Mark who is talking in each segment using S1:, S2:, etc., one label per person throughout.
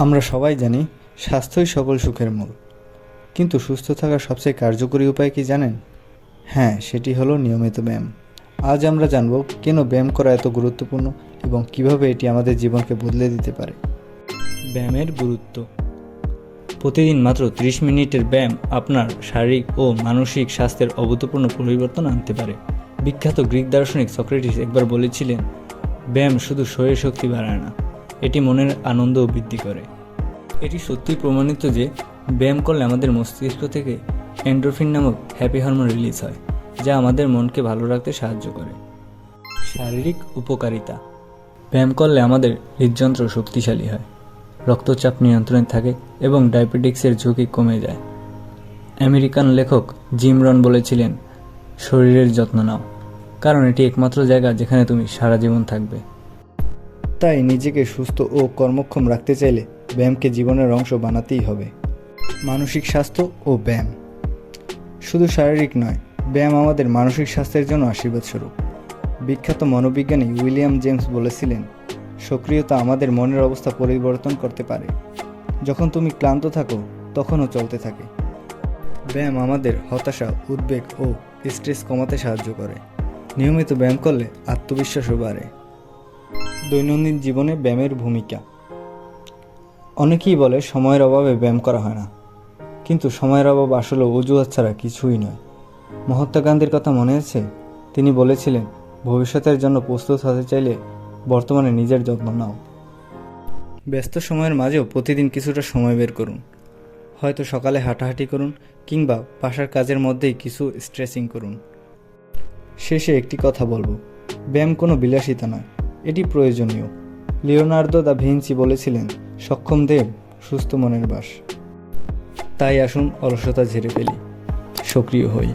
S1: আমরা সবাই জানি স্বাস্থ্যই সকল সুখের মূল। কিন্তু সুস্থ থাকার সবচেয়ে কার্যকরী উপায় কি জানেন? হ্যাঁ সেটি হলো নিয়মিত ব্যায়াম। আজ আমরা জানব কেন ব্যায়াম করা এত গুরুত্বপূর্ণ এবং কীভাবে এটি আমাদের জীবনকে বদলে দিতে পারে।
S2: ব্যায়ামের গুরুত্ব। প্রতিদিন মাত্র 30 মিনিটের ব্যায়াম আপনার শারীরিক ও মানসিক স্বাস্থ্যের অভূতপূর্ণ পরিবর্তন আনতে পারে। বিখ্যাত গ্রিক দার্শনিক সক্রেটিস একবার বলেছিলেন, ব্যায়াম শুধু শরীর শক্তি বাড়ায় না এটি মনের আনন্দও বৃদ্ধি করে। এটি সত্যিই প্রমাণিত যে ব্যায়াম করলে আমাদের মস্তিষ্ক থেকে এন্ডোরফিন নামক হ্যাপি হরমোন রিলিজ হয়, যা আমাদের মনকে ভালো রাখতে সাহায্য করে। শারীরিক উপকারিতা। ব্যায়াম করলে আমাদের হৃদযন্ত্র শক্তিশালী হয়, রক্তচাপ নিয়ন্ত্রণে থাকে এবং ডায়াবেটিক্সের ঝুঁকি কমে যায়। আমেরিকান লেখক জিম রন বলেছিলেন, শরীরের যত্ন নাও, কারণ এটি একমাত্র জায়গা যেখানে তুমি সারা জীবন থাকবে।
S1: তাই নিজেকে সুস্থ ও কর্মক্ষম রাখতে চাইলে ব্যায়ামকে জীবনের অংশ বানাতেই হবে। মানসিক স্বাস্থ্য ও ব্যায়াম। শুধু শারীরিক নয়, ব্যায়াম আমাদের মানসিক স্বাস্থ্যের জন্য আশীর্বাদ স্বরূপ। বিখ্যাত মনোবিজ্ঞানী উইলিয়াম জেমস বলেছিলেন, সক্রিয়তা আমাদের মনের অবস্থা পরিবর্তন করতে পারে। যখন তুমি ক্লান্ত থাকো, তখনও চলতে থাকে। ব্যায়াম আমাদের হতাশা, উদ্বেগ ও স্ট্রেস কমাতে সাহায্য করে। নিয়মিত ব্যায়াম করলে আত্মবিশ্বাসও বাড়ে। দৈনন্দিন জীবনে ব্যায়ামের ভূমিকা। অনেকেই বলে সময়ের অভাবে ব্যায়াম করা হয় না। কিন্তু সময়ের অভাব আসলে অজুহাত ছাড়া কিছুই নয়। মহাত্মা গান্ধীর কথা মনে আছে? তিনি বলেছিলেন, ভবিষ্যতের জন্য প্রস্তুত হতে চাইলে বর্তমানে নিজের যত্ন নাও। ব্যস্ত সময়ের মাঝেও প্রতিদিন কিছুটা সময় বের করুন। হয়তো সকালে হাঁটাহাঁটি করুন কিংবা বাসার কাজের মধ্যেই কিছু স্ট্রেচিং করুন। শেষে একটি কথা বলব। ব্যায়াম কোনো বিলাসিতা নয়। এটি প্রয়োজনীয়। লিওনার্দো দা ভিঞ্চি বলেছিলেন, সক্ষম দেব, সুস্থ মনের বাস। তাই আসুন অলসতা ঝেড়ে ফেলি, সক্রিয় হই।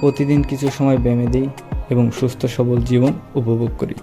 S1: প্রতিদিন কিছু সময় ব্যায়ামে দিই এবং সুস্থ সবল জীবন উপভোগ করি।